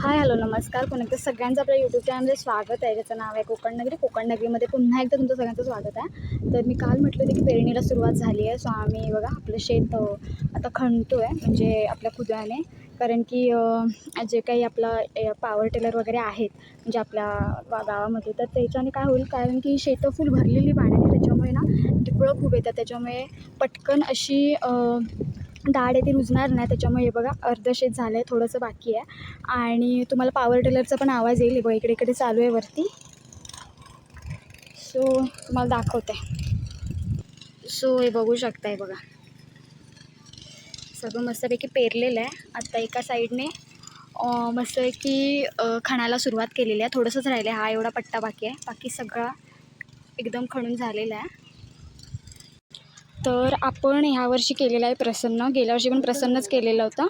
Hi hello नमस्कार. पुन्हा एकदा सगळ्यांचं आपल्या यूट्यूब चॅनलमध्ये स्वागत आहे. ज्याचं नाव आहे कोकण नगरी. कोकण नगरीमध्ये पुन्हा एकदा तुमचं सगळ्यांचं स्वागत आहे. तर मी काल म्हटलं होतं की पेरणीला सुरुवात झाली आहे. सो आम्ही बघा आपलं शेत आता खणतो आहे म्हणजे आपल्या खुद्याने. कारण की जे काही आपला पॉवर टेलर वगैरे आहेत म्हणजे आपल्या गावामध्ये तर त्याच्याने काय होईल? कारण की शेतं फुल भरलेली पाण्याने त्याच्यामुळे ना टिपळं खूप येतात. त्याच्यामुळे पटकन अशी डाळ आहे ती रुजणार नाही त्याच्यामुळे हे बघा अर्धं शेत झालं आहे थोडंसं बाकी आहे. आणि तुम्हाला पॉवर टेलरचा पण आवाज येईल बघा इकडे इकडे चालू आहे वरती. सो तुम्हाला दाखवते. सो हे बघू शकताय बघा. सगळं मस्तपैकी पेरलेलं आहे. आत्ता एका साईडने मस्तपैकी खणायला खणाला सुरुवात केलेली आहे. थोडंसंच राहिलं आहे हा एवढा पट्टा बाकी आहे. बाकी सगळा एकदम खणून झालेला आहे. तर आपण ह्यावर्षी केलेला आहे प्रसन्न. गेल्या वर्षी पण प्रसन्नच केलेला होता.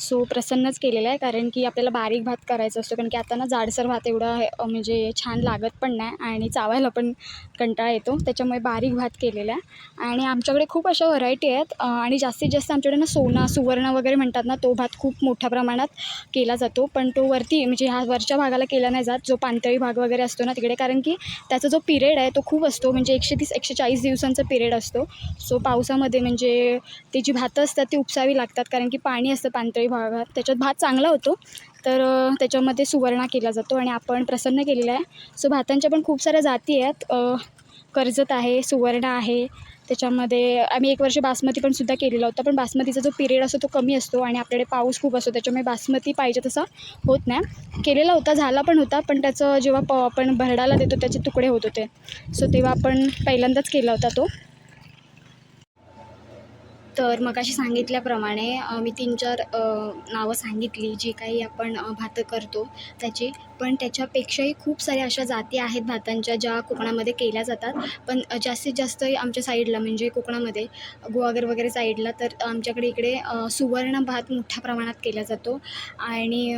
सो प्रसन्नच केलेला आहे कारण की आपल्याला बारीक भात करायचा असतो कारण की आता ना जाडसर भात एवढा म्हणजे छान लागत पण नाही आणि चावायला पण कंटाळा येतो त्याच्यामुळे बारीक भात केलेला आहे. आणि आमच्याकडे खूप अशा व्हरायटी आहेत आणि जास्तीत जास्त आमच्याकडे ना सोना सुवर्ण वगैरे म्हणतात ना तो भात खूप मोठ्या प्रमाणात केला जातो पण तो वरती म्हणजे ह्या वरच्या भागाला केला नाही जात जो पाणथळी भाग वगैरे असतो ना तिकडे कारण की त्याचा जो पिरियड आहे तो खूप असतो म्हणजे एकशे तीस एकशे चाळीस दिवसांचा पिरियड असतो. सो पावसामध्ये म्हणजे ती जी भातं असतात ती उपसावी लागतात कारण की पाणी असतं पाणथळी भागात. त्याच्यात भात चांगला होतो. तर त्याच्यामध्ये सुवर्णा केला जातो आणि आपण प्रसन्न केलेला आहे. सो भातांच्या पण खूप साऱ्या जाती आहेत. कर्जत आहे सुवर्णा आहे. त्याच्यामध्ये आम्ही एक वर्ष बासमती पण सुद्धा केलेला होता. पण बासमतीचा जो पिरियड असतो तो कमी असतो आणि आपल्याकडे पाऊस खूप असतो. त्याच्यामुळे बासमती पाहिजे तसा होत नाही. केलेला होता झाला पण होता. पण त्याचं जेव्हा प आपण भरडाला देतो त्याचे तुकडे होत होते. सो तेव्हा आपण पहिल्यांदाच केला होता तो. तर मग अशी सांगितल्याप्रमाणे मी तीन चार नावं सांगितली जी काही आपण भातं करतो त्याची. पण त्याच्यापेक्षाही खूप साऱ्या अशा जाती आहेत भातांच्या ज्या कोकणामध्ये केल्या जातात. पण जास्तीत जास्त आमच्या साईडला म्हणजे कोकणामध्ये गोवागर वगैरे साईडला तर आमच्याकडे इकडे सुवर्ण भात मोठ्या प्रमाणात केला जातो. आणि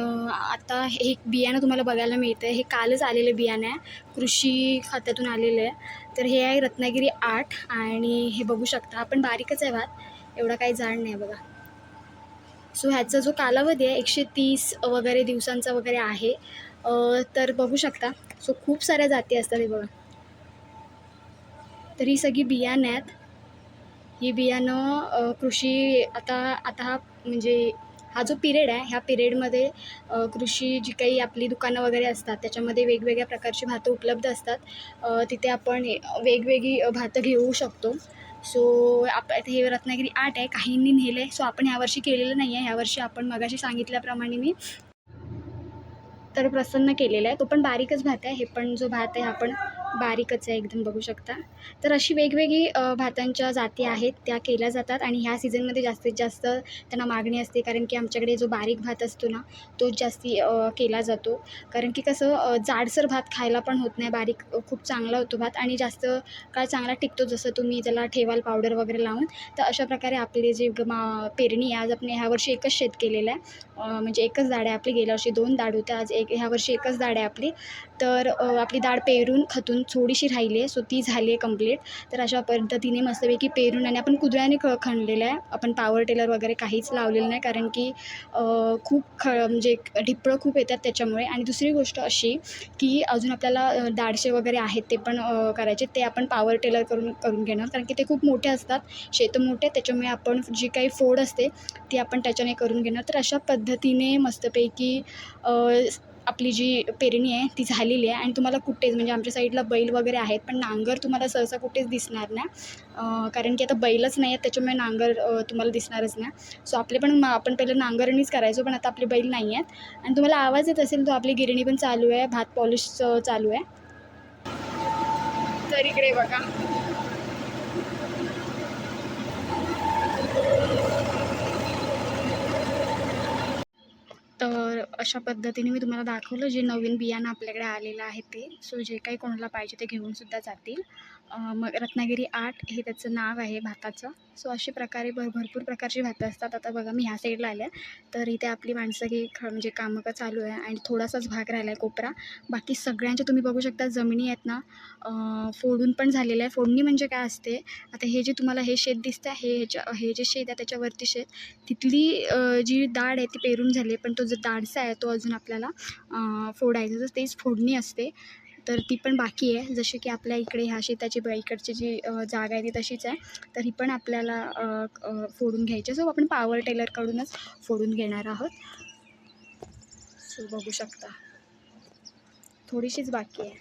आता हे एक बियाणं तुम्हाला बघायला मिळतं हे कालच आलेलं बियाणं आहे. कृषी खात्यातून आलेलं आहे. तर हे आहे रत्नागिरी आठ आणि हे बघू शकता आपण बारीकच आहे भात एवढा काही जाड नाही बघा. सो ह्याचा जो कालावधी आहे एकशे तीस वगैरे दिवसांचा वगैरे आहे. तर बघू शकता सो खूप साऱ्या जाती असतात हे बघा. तर ही सगळी बियाणं आहेत. ही बियाणं कृषी आता आता म्हणजे हा जो पिरियड आहे ह्या पिरियडमध्ये कृषी जी काही आपली दुकानं वगैरे असतात त्याच्यामध्ये वेगवेगळ्या प्रकारची भातं उपलब्ध असतात. तिथे आपण वेगवेगळी भातं घेऊ शकतो. सो आप हे रत्नागिरी आठ आहे काहींनी नेलं आहे सो आपण ह्यावर्षी केलेलं नाही आहे ह्यावर्षी आपण मगाशी सांगितल्याप्रमाणे मी तर प्रसन्न केलेला आहे. तो पण बारीकच भात आहे. हे पण जो भात आहे हा पण बारीकच आहे एकदम बघू शकता. तर अशी वेगवेगळी भातांच्या जाती आहेत त्या केल्या जातात आणि ह्या सीझनमध्ये जास्तीत जास्त त्यांना मागणी असते. कारण की आमच्याकडे जो बारीक भात असतो ना तोच जास्ती केला जातो. कारण की कसं जाडसर भात खायला पण होत नाही. बारीक खूप चांगला होतो भात आणि जास्त काळ चांगला टिकतो. जसं तुम्ही त्याला ठेवाल पावडर वगैरे लावून तर अशा प्रकारे आपले जे मा पेरणी आहे. आज आपण ह्या वर्षी एकच शेत केलेलं आहे. म्हणजे एकच दाड आहे आपली. गेल्या वर्षी दोन दाड होत्या आज एक ह्या वर्षी एकच दाड आहे आपली. तर आपली डाळ पेरून खतून थोडीशी राहिली आहे. सो ती झाली आहे कंप्लीट. तर अशा पद्धतीने मस्तपैकी पेरून आणि आपण कुदळ्याने ख खणलेलं आहे. आपण पावर टेलर वगैरे काहीच लावलेलं नाही कारण की खूप ख म्हणजे ढिपळं खूप येतात त्याच्यामुळे. आणि दुसरी गोष्ट अशी की अजून आपल्याला डाळशे वगैरे आहेत ते पण करायचे. ते आपण पावर टेलर करून करून घेणार. कारण की ते खूप मोठे असतात. शेतं मोठे त्याच्यामुळे आपण जी काही फोड असते ती आपण त्याच्याने करून घेणार. तर अशा पद्धतीने मस्तपैकी आपली जी पेरणी आहे ती झालेली आहे आणि तुम्हाला कुठेच म्हणजे आमच्या साईडला बैल वगैरे आहेत पण नांगर तुम्हाला सहसा कुठेच दिसणार नाही. कारण की आता बैलच नाही आहेत त्याच्यामुळे नांगर तुम्हाला दिसणारच नाही. सो आपले पण आपण पहिलं नांगरणीच करायचो पण आता आपले बैल नाही आहेत. आणि तुम्हाला आवाज येत असेल तो आपली गिरणी पण चालू आहे भात पॉलिशचं चालू आहे. तर इकडे बघा. तर अशा पद्धतीने मी तुम्हाला दाखवलं जे नवीन बियाणं आपल्याकडे आलेलं आहे ते. सो जे काही कोणाला पाहिजे ते घेऊन सुद्धा जातील. मग रत्नागिरी आठ हे त्याचं नाव आहे भाताचं. सो अशा प्रकारे भर भरपूर प्रकारची भातं असतात. आता बघा मी ह्या साईडला आल्या तर इथे आपली माणसं की ख म्हणजे कामं का चालू आहे आणि थोडासाच भाग राहिला आहे कोपरा. बाकी सगळ्यांच्या तुम्ही बघू शकता जमिनी आहेत ना फोडून पण झालेलं आहे फोडणी म्हणजे काय असते आता हे जे तुम्हाला हे शेत दिसतं हे ह्याच्या हे जे शेत आहे त्याच्यावरती शेत तिथली जी डाळ आहे ती पेरून झाली आहे. पण तो जो दाडसा आहे तो अजून आपल्याला फोडायचा. तर तेच फोडणी असते. तर ती पण बाकी आहे. जसे की आपल्या इकडे ह्या शेताची इकडची जी जागा आहे ती तशीच आहे. तर ही पण आपल्याला फोडून घ्यायची. सो आपण पावर टेलरकडूनच फोडून घेणार आहोत. सो बघू शकता. थोडीशीच बाकी आहे.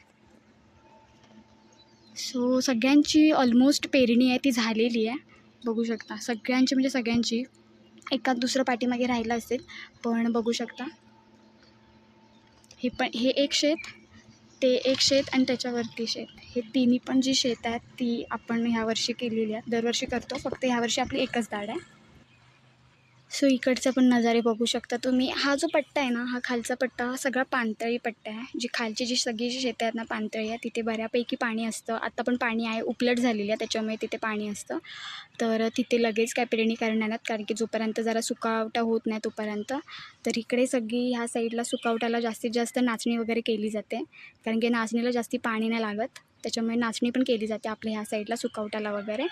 सो सगळ्यांची ऑलमोस्ट पेरणी आहे ती झालेली आहे. बघू शकता. सगळ्यांची म्हणजे सगळ्यांची. एका दुसरं पाठीमागे राहिलं असेल पण बघू शकता. हे पण हे एक शेत. ते एक शेत आणि त्याच्यावरती शेत. हे तिन्ही पण जी शेत आहेत ती आपण ह्यावर्षी केलेली आहेत. दरवर्षी करतो. फक्त ह्यावर्षी आपली एकच दाड आहे. सो इकडचा पण नजारे बघू शकता तुम्ही. हा जो पट्टा आहे ना हा खालचा पट्टा हा सगळा पाणतळी पट्टा आहे. जी खालची जी सगळी जी शेतं आहेत ना पाणतळी आहे तिथे बऱ्यापैकी पाणी असतं. आत्ता पण पाणी आहे उपलट झालेली आहे त्याच्यामुळे तिथे पाणी असतं. तर तिथे लगेच काय पेरणी करणार नाहीत कारण की जोपर्यंत जरा सुकावटा होत नाही तोपर्यंत. तर इकडे सगळी ह्या साईडला सुकावटाला जास्तीत जास्त नाचणी वगैरे केली जाते. कारण की नाचणीला जास्ती पाणी नाही लागत. त्याच्यामुळे नाचणी पण केली जाते आपल्या ह्या साईडला सुकावट्याला वगैरे.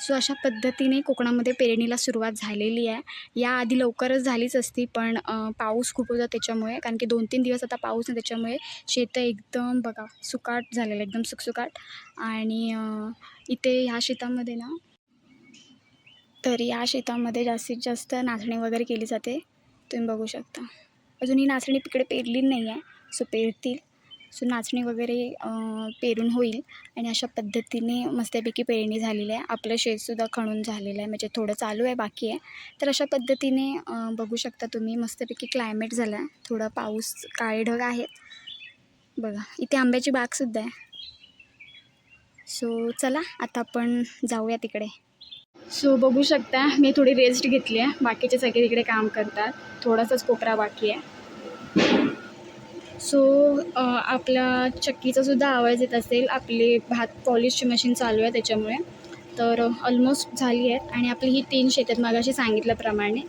सो अशा पद्धतीने कोकणामध्ये पेरणीला सुरुवात झालेली आहे. याआधी लवकरच झालीच असती पण पाऊस खूप होता त्याच्यामुळे कारण की दोन तीन दिवस आता पाऊस नाही त्याच्यामुळे शेतं एकदम बघा सुकाट झालेलं एकदम सुकसुकाट. आणि इथे ह्या शेतामध्ये ना तर या शेतामध्ये जास्तीत जास्त नाचणी वगैरे केली जाते. तुम्ही बघू शकता. अजून ही नाचणी तिकडे पेरली नाही आहे सो पेरतील. सो नाचणी वगैरे पेरून होईल आणि अशा पद्धतीने मस्तपैकी पेरणी झालेली आहे. आपलं शेतसुद्धा खणून झालेलं आहे. म्हणजे थोडं चालू आहे बाकी आहे. तर अशा पद्धतीने बघू शकता तुम्ही मस्तपैकी क्लायमेट झालं आहे. थोडं पाऊस काळे ढग आहेत. बघा इथे आंब्याची बागसुद्धा आहे. सो चला आता आपण जाऊया तिकडे. सो बघू शकता मी थोडी रेस्ट घेतली आहे. बाकीचे सगळे तिकडे काम करतात. थोडासाच कोपरा बाकी आहे. सो आपला चक्कीचा सुद्धा आवाज येत असेल. आपले भात पॉलिशची मशीन चालू आहे त्याच्यामुळे. तर ऑलमोस्ट झाली आहेत. आणि आपली ही तीन शेतात मागाशी सांगितल्याप्रमाणे.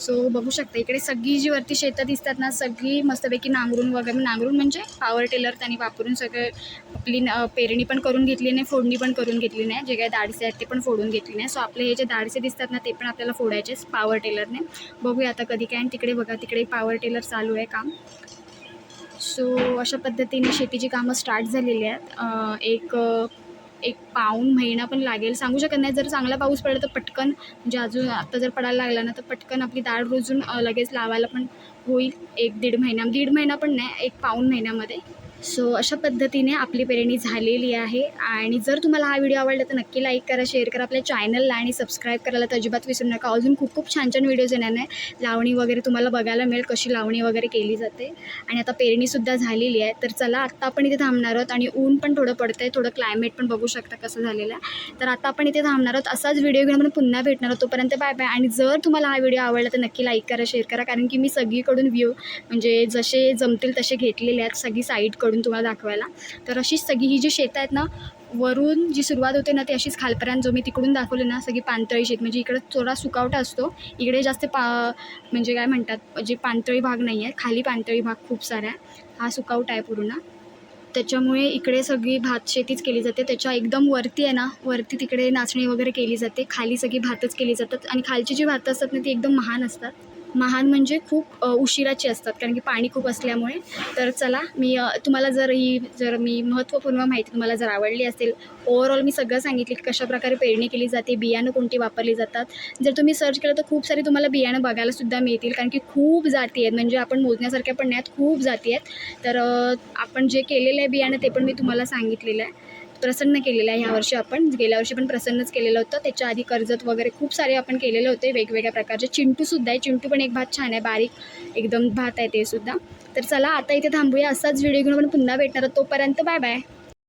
सो बघू शकता इकडे सगळी जी वरती शेतं दिसतात ना सगळी मस्तपैकी नांगरून वगैरे नांगरून म्हणजे पावर टेलर त्यांनी वापरून सगळं आपली न- पेरणी पण करून घेतली नाही फोडणी पण करून घेतली नाही. जे काही दाडसे आहेत ते पण फोडून घेतली नाही. सो आपले हे जे दाडसे दिसतात ना ते पण आपल्याला फोडायचेच पावर टेलरने बघूया आता कधी काय आणि तिकडे बघा तिकडे पावर टेलर चालू आहे काम. सो अशा पद्धतीने शेतीची कामं स्टार्ट झालेली आहेत. एक एक पाऊण महिना पण लागेल. सांगू शकत नाही जर चांगला पाऊस पडला तर पटकन म्हणजे अजून आत्ता जर पडायला लागला ना तर पटकन आपली डाळ रोजून लगेच लावायला पण होईल. एक दीड महिना दीड महिना पण नाही एक पाऊण महिन्यामध्ये. सो अशा पद्धतीने आपली पेरणी झालेली आहे. आणि जर तुम्हाला हा व्हिडिओ आवडला तर नक्की लाईक करा शेअर करा आपल्या चॅनलला आणि सबस्क्राईब करायला तर अजिबात विसरू नका. अजून खूप खूप छान छान व्हिडिओज येणार आहे लावणी वगैरे तुम्हाला बघायला मिळेल कशी लावणी वगैरे केली जाते. आणि आता पेरणीसुद्धा झालेली आहे. तर चला आत्ता आपण इथे थांबणार आहोत आणि ऊन पण थोडं पडतं आहे थोडं क्लायमेट पण बघू शकता कसं झालेलं आहे. तर आता आपण इथे थांबणार आहोत. असाच व्हिडिओ घेऊन आपण पुन्हा भेटणार आहोत. तोपर्यंत बाय बाय आणि जर तुम्हाला हा व्हिडिओ आवडला तर नक्की लाईक करा शेअर करा. कारण की मी सगळीकडून व्ह्यू म्हणजे जसे जमतील तसे घेतलेले आहेत. सगळी साईडकडून करून तुम्हाला दाखवायला. तर अशीच सगळी ही जी शेतं आहेत ना वरून जी सुरुवात होते ना ती अशीच खालपर्यंत जो मी तिकडून दाखवले ना सगळी पाणतळी शेत. म्हणजे इकडे थोडा सुकावटा असतो. इकडे जास्त पा म्हणजे काय म्हणतात जे पाणतळी भाग नाही आहे खाली पाणतळी भाग खूप सारा आहे हा सुकावटा आहे पूर्ण. त्याच्यामुळे इकडे सगळी भात शेतीच केली जाते. त्याच्या एकदम वरती आहे ना वरती तिकडे नाचणी वगैरे केली जाते. खाली सगळी भातच केली जातात. आणि खालची जी भातं असतात ना ती एकदम महान असतात. महान म्हणजे खूप उशिराची असतात कारण की पाणी खूप असल्यामुळे. तर चला मी तुम्हाला जर ही जर मी महत्त्वपूर्ण माहिती तुम्हाला जर आवडली असेल ओव्हरऑल मी सगळं सांगितले की कशाप्रकारे पेरणी केली जाते बियाणं कोणती वापरली जातात. जर तुम्ही सर्च केलं तर खूप सारी तुम्हाला बियाणं बघायलासुद्धा मिळतील कारण की खूप जाती आहेत. म्हणजे आपण मोजण्यासारख्या पण नाही आहेत खूप जाती आहेत. तर आपण जे केलेलं आहे बियाणं ते पण मी तुम्हाला सांगितलेलं आहे. प्रसन्न केलेलं आहे. ह्या वर्षी आपण गेल्या वर्षी पण प्रसन्नच केलेलं होतं. त्याच्या आधी कर्जत वगैरे खूप सारे आपण केलेले होते. वेगवेगळ्या प्रकारचे. चिंटूसुद्धा आहे. चिंटू पण एक भात छान आहे. बारीक एकदम भात आहे ते सुद्धा. तर चला आता इथे थांबूया. असाच व्हिडिओ घेऊन आपण पुन्हा भेटणार तोपर्यंत बाय बाय.